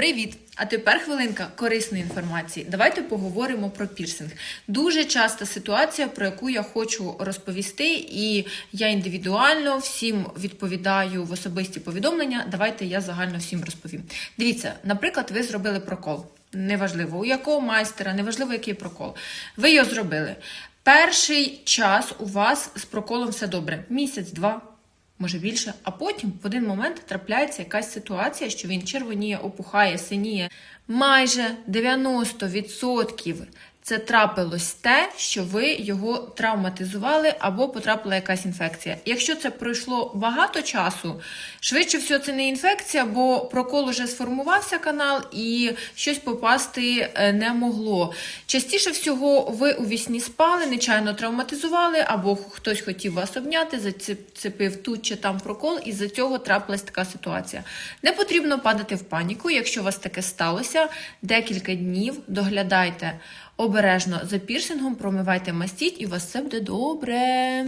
Привіт! А тепер хвилинка корисної інформації. Давайте поговоримо про пірсинг. Дуже часта ситуація, про яку я хочу розповісти, і я індивідуально всім відповідаю в особисті повідомлення. Давайте я загально всім розповім. Дивіться, наприклад, ви зробили прокол. Неважливо, у якого майстера, неважливо, який прокол. Ви його зробили. Перший час у вас з проколом все добре. Місяць-два, може більше, а потім в один момент трапляється якась ситуація, що він червоніє, опухає, синіє. Майже 90% це трапилось те, що ви його травматизували або потрапила якась інфекція. Якщо це пройшло багато часу, швидше всього це не інфекція, бо прокол уже сформувався канал і щось попасти е, не могло. Частіше всього, ви у вісні спали, нечайно травматизували, або хтось хотів вас обняти, зацепив тут чи там прокол, і з-за цього трапилась така ситуація. Не потрібно падати в паніку, якщо у вас таке сталося. Декілька днів доглядайте обережно за пірсингом, промивайте мастіть, і у вас все буде добре.